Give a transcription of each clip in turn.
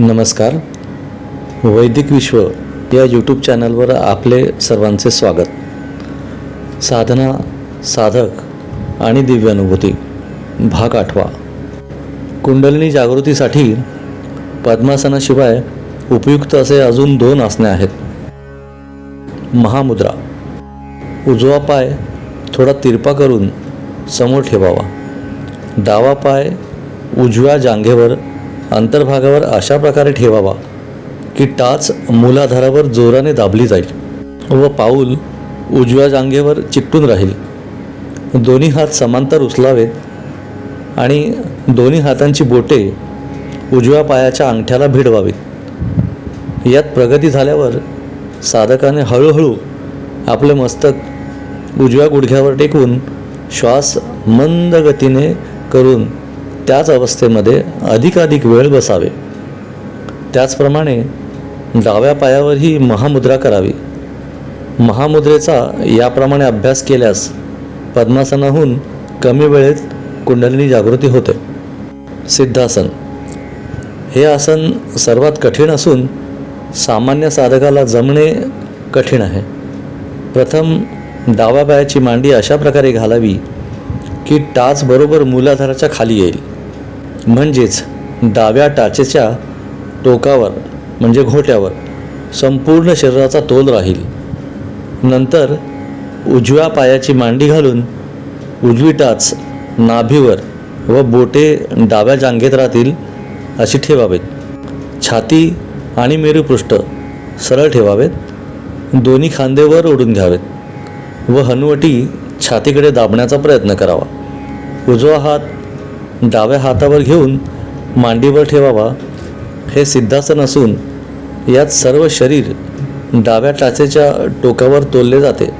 नमस्कार. वैदिक विश्व या यूट्यूब चॅनलवर आपले सर्वांचे स्वागत. साधना साधक आणि दिव्यानुभूती भाग आठवा. कुंडलिनी जागृतीसाठी पद्मासनाशिवाय उपयुक्त असे अजून दोन आसने आहेत. महामुद्रा. उजवा पाय थोडा तिरपा करून समोर ठेवावा. डावा पाय उजव्या जांघेवर अंतर्भागावर अशा प्रकारे ठेवावा की टाच मूलाधारावर जोराने दाबली जाईल व पाऊल उजव्या जांघेवर चिकटून राहील. दोन्ही हात समांतर उचलावेत आणि दोन्ही हातांची बोटे उजव्या पायाच्या अंगठ्याला भिडवावीत यात प्रगती झाल्यावर साधकाने हळूहळू आपले मस्तक उजव्या गुडघ्यावर टेकवून श्वास मंद गतीने करून त्याच अवस्थेमध्ये अधिकाधिक वेळ बसावे. त्याचप्रमाणे डाव्या पायावरही महामुद्रा करावी. महामुद्रेचा याप्रमाणे अभ्यास केल्यास पद्मासनाहून कमी वेळेत कुंडलिनी जागृती होते. सिद्धासन. हे आसन सर्वात कठीण असून सामान्य साधकाला जमणे कठीण आहे. प्रथम डाव्या पायाची मांडी अशा प्रकारे घालावी की टाच बरोबर मूलाधाराच्या खाली येईल. म्हणजेच डाव्या टाचेच्या टोकावर म्हणजे घोट्यावर संपूर्ण शरीराचा तोल राहील. नंतर उजव्या पायाची मांडी घालून उजवी टाच नाभीवर व बोटे डाव्या जांघेत राहतील अशी ठेवावेत. छाती आणि मेरुपृष्ठ सरळ ठेवावेत. दोन्ही खांदे वर ओढून घ्यावेत व हनुवटी छातीकडे दाबण्याचा प्रयत्न करावा. उजवा हात डाव्या हातावर घेऊन मांडीवर ठेवावा हे सिद्धासन असून यात सर्व शरीर डाव्या टाचेच्या टोकावर तोलले जाते.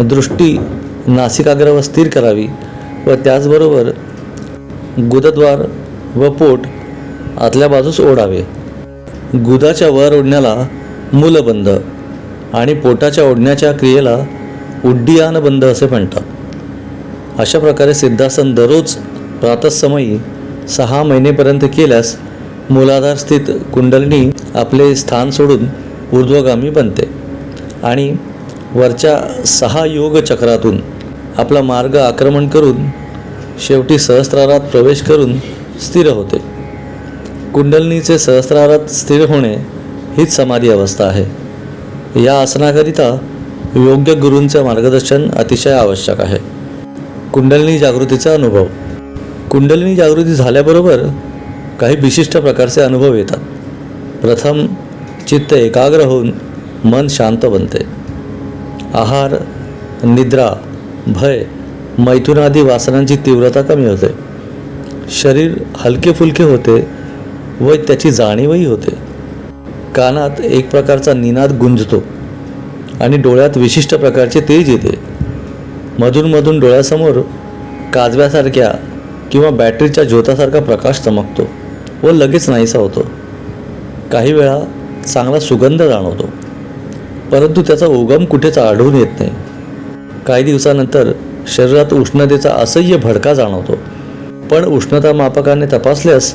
दृष्टी नासिकाग्रावर स्थिर करावी व त्याचबरोबर गुदद्वार व पोट आतल्या बाजूस ओढावे. गुदाच्या वर ओढण्याला मूलबंध आणि पोटाच्या ओढण्याच्या क्रियेला उड्डियानबंध असे म्हणतात. अशा प्रकारे सिद्धासन दररोज प्रातःसमयी सहा महिनेपर्यंत केल्यास मूलाधार स्थित कुंडलिनी आपले स्थान सोडून ऊर्ध्वगामी बनते आणि वरच्या सहा योग चक्रातून आपला मार्ग आक्रमण करून शेवटी सहस्रारात प्रवेश करून स्थिर होते. कुंडलनीचे सहस्रारात स्थिर होणे हीच समाधी अवस्था आहे. या आसनाकरिता योग्य गुरूंचे मार्गदर्शन अतिशय आवश्यक आहे. कुंडलनी जागृतीचा अनुभव. कुंडलिनी जागृती झाल्याबरोबर काही विशिष्ट प्रकारचे अनुभव येतात. प्रथम चित्त एकाग्र होऊन मन शांत बनते. आहार निद्रा भय मैथुनादी वासनांची तीव्रता कमी होते. शरीर हलके फुलके होते व त्याची जाणीवही होते. कानात एक प्रकारचा निनाद गुंजतो आणि डोळ्यात विशिष्ट प्रकारचे तेज येते. मधूनमधून डोळ्यासमोर काजव्यासारख्या किंवा बॅटरीच्या ज्योतासारखा प्रकाश चमकतो व लगेच नाहीसा होतो. काही वेळा चांगला सुगंध जाणवतो परंतु त्याचा उगम कुठेच आढळून येत नाही. काही दिवसानंतर शरीरात उष्णतेचा असह्य भडका जाणवतो पण उष्णता मापकाने तपासल्यास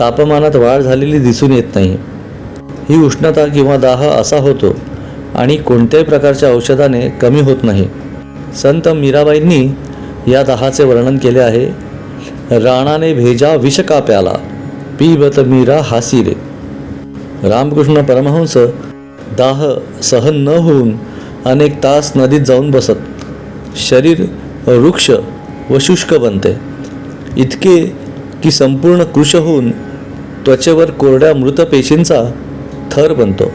तापमानात वाढ झालेली दिसून येत नाही. ही उष्णता किंवा दाह असा होतो आणि कोणत्याही प्रकारच्या औषधाने कमी होत नाही. संत मीराबाईंनी या दाहाचे वर्णन केले आहे राणाने भेजा विष का प्याला पीबत मीरा हासी रे रामकृष्ण परमहंस दाह सहन न होऊन अनेक तास नदीत जाऊन बसत. शरीर वृक्ष व शुष्क बनते. इतके की संपूर्ण कृश होऊन त्वचेवर कोरड्या मृत पेशींचा थर बनतो.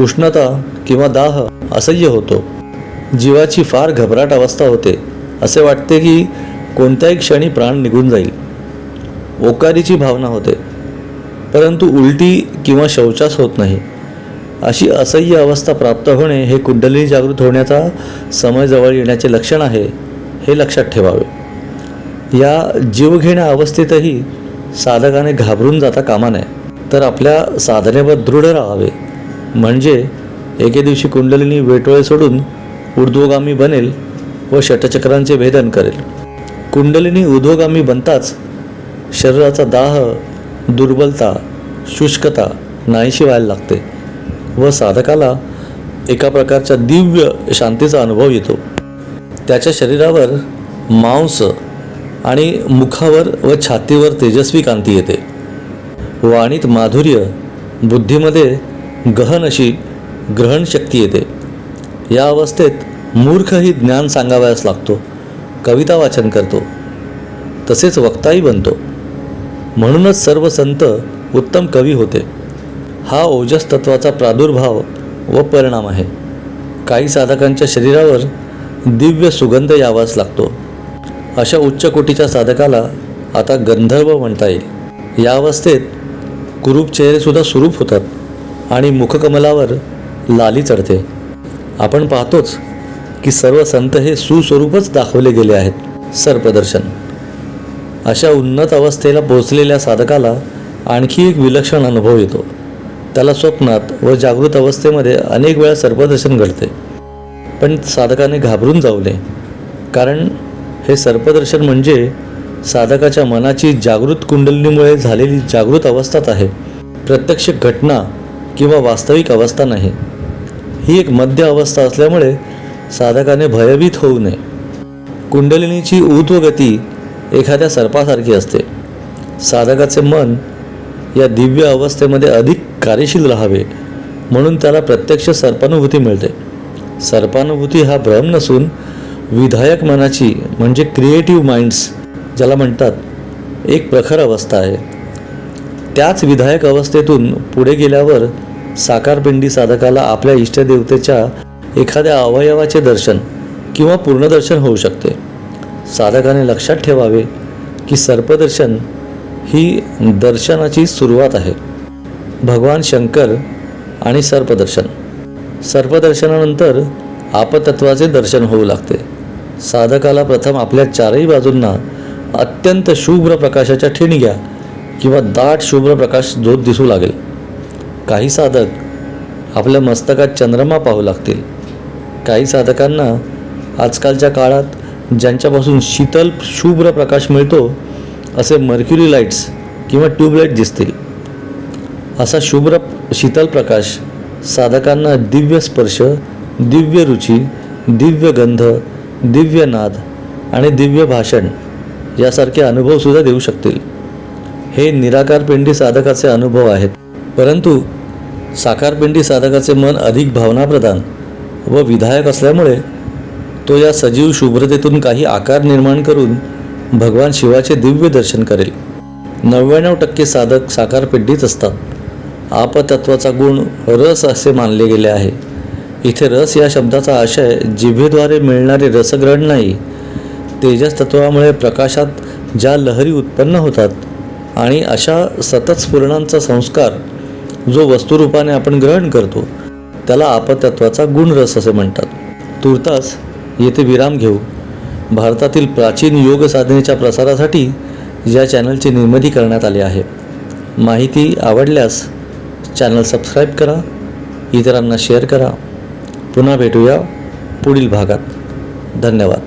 उष्णता किंवा दाह असह्य होतो. जीवाची फार घबराट अवस्था होते. असे वाटते की कोणत्याही क्षणी प्राण निघून जाईल. ओकारीची भावना होते. परंतु उलटी किंवा शौचास होत नाही. अशी असह्य अवस्था प्राप्त होणे हे कुंडलिनी जागृत होण्याचा समय जवळ येण्याचे लक्षण आहे हे लक्षात ठेवावे. या जीवघेण्या अवस्थेतही साधकाने घाबरून जाता कामा नये. तर आपल्या साधनेवर दृढ राहावे. म्हणजे एके दिवशी कुंडलिनी वेटोळे सोडून ऊर्ध्वगामी बनेल व षटचक्रांचे भेदन करेल. कुंडलिनी उद्योगामी बनताच शरीराचा दाह दुर्बलता शुष्कता नाहीशी व्हायला लागते व साधकाला एका प्रकारच्या दिव्य शांतीचा अनुभव येतो. त्याच्या शरीरावर मांस आणि मुखावर व छातीवर तेजस्वी कांती येते. वाणीत माधुर्य बुद्धीमध्ये गहन अशी ग्रहणशक्ती येते. या अवस्थेत मूर्खही ज्ञान सांगावयास लागतो. कविता वाचन करतो. तसेच वक्ताही बनतो. म्हणूनच सर्व संत उत्तम कवी होते. हा ओजस तत्वाचा प्रादुर्भाव व परिणाम आहे. काही साधकांच्या शरीरावर दिव्य सुगंध यावाच लागतो. अशा उच्च कोटीच्या साधकाला आता गंधर्व म्हणता येईल. या अवस्थेत कुरूप चेहरेसुद्धा सुरूप होतात आणि मुखकमलावर लाली चढते. आपण पाहतोच की सर्व संत हे सुस्वरूपच दाखवले गेले आहेत. सर्पदर्शन. अशा उन्नत अवस्थेला पोहोचलेल्या साधकाला आणखी एक विलक्षण अनुभव येतो. त्याला स्वप्नात व जागृत अवस्थेमध्ये अनेक वेळा सर्पदर्शन घडते. पण साधकाने घाबरून जाऊ नये. कारण हे सर्पदर्शन म्हणजे साधकाच्या मनाची जागृत कुंडलीमुळे झालेली जागृत अवस्थाच आहे. प्रत्यक्ष घटना किंवा वास्तविक अवस्था नाही. ही एक मध्य अवस्था असल्यामुळे साधकाने भयभीत होऊ नये. कुंडलिनीची ऊर्ध्वगती एखाद्या सर्पासारखी असते. साधकाचे मन या दिव्य अवस्थेमध्ये अधिक कार्यशील राहावे म्हणून त्याला प्रत्यक्ष सर्पानुभूती मिळते. सर्पानुभूती हा भ्रम नसून विधायक मनाची म्हणजे क्रिएटिव्ह माइंड्स ज्याला म्हणतात एक प्रखर अवस्था आहे. त्याच विधायक अवस्थेतून पुढे गेल्यावर साकारपिंडी साधकाला आपल्या इष्टदेवतेच्या एखाद्या अवयवाचे दर्शन किंवा पूर्णदर्शन होऊ शकते. साधकाने लक्षात ठेवावे की सर्पदर्शन ही दर्शनाची सुरुवात आहे. भगवान शंकर आणि सर्पदर्शन. सर्पदर्शनानंतर आपतत्वाचे दर्शन होऊ लागते. साधकाला प्रथम आपल्या चारही बाजूंना अत्यंत शुभ्र प्रकाशाच्या ठिणग्या किंवा दाट शुभ्र प्रकाश झोत दिसू लागेल. काही साधक आपल्या मस्तकात चंद्रमा पाहू लागतील. काही साधकांना आजकालच्या काळात ज्यांच्यापासून शीतल शुभ्र प्रकाश मिळतो असे मर्क्युरी लाईट्स किंवा ट्यूबलाईट दिसतील. असा शुभ्र शीतल प्रकाश साधकांना दिव्य स्पर्श दिव्य रुची दिव्य गंध दिव्य नाद आणि दिव्य भाषण यासारखे अनुभवसुद्धा देऊ शकतील. हे निराकारपिंडी साधकाचे अनुभव आहेत. परंतु साकारपिंडी साधकाचे मन अधिक भावनाप्रधान व विधायक असल्यामुळे तो या सजीव शुभ्रतेतून काही आकार निर्माण करून भगवान शिवाचे दिव्य दर्शन करेल. नव्याण्णव टक्के साधक साकारपिंडीच असतात. आपतत्वाचा गुण रस असे मानले गेले आहे. इथे रस या शब्दाचा आशय जिभेद्वारे मिळणारे रसग्रहण नाही. तेजस तत्वामुळे प्रकाशात ज्या लहरी उत्पन्न होतात आणि अशा सतत स्फुरणांचा संस्कार जो वस्तुरूपाने आपण ग्रहण करतो त्याला आपतत्वाचा गुणरस असे म्हणतात. तुर्तास येथे विराम घेऊ. भारतातील प्राचीन योग साधनेच्या प्रसारासाठी या चॅनलची निर्मिती करण्यात आली आहे. माहिती आवडल्यास चॅनल सबस्क्राईब करा इतरांना शेअर करा. पुन्हा भेटूया पुढील भागात. धन्यवाद.